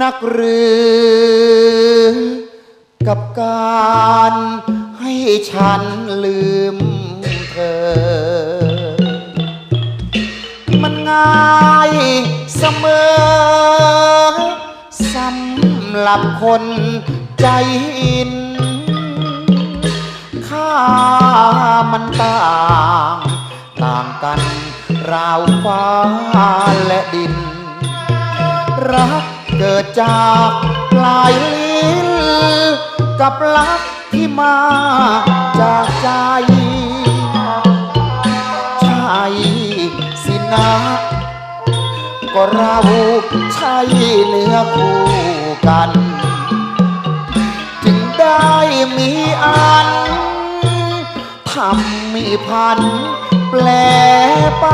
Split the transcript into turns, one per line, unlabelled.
นักหรือกับการให้ฉันลืมเธอ มันง่ายเสมอสำหรับคนใจอินค่ามันต่าง ต่างกันราวฟ้าและดิน รักเกิดจากปลายลิ้นกับรักที่มาจากใจใช่สินะ ก็เราใช่เนื้อคู่กัน จึงได้มีอันทำมีพัน แปลไป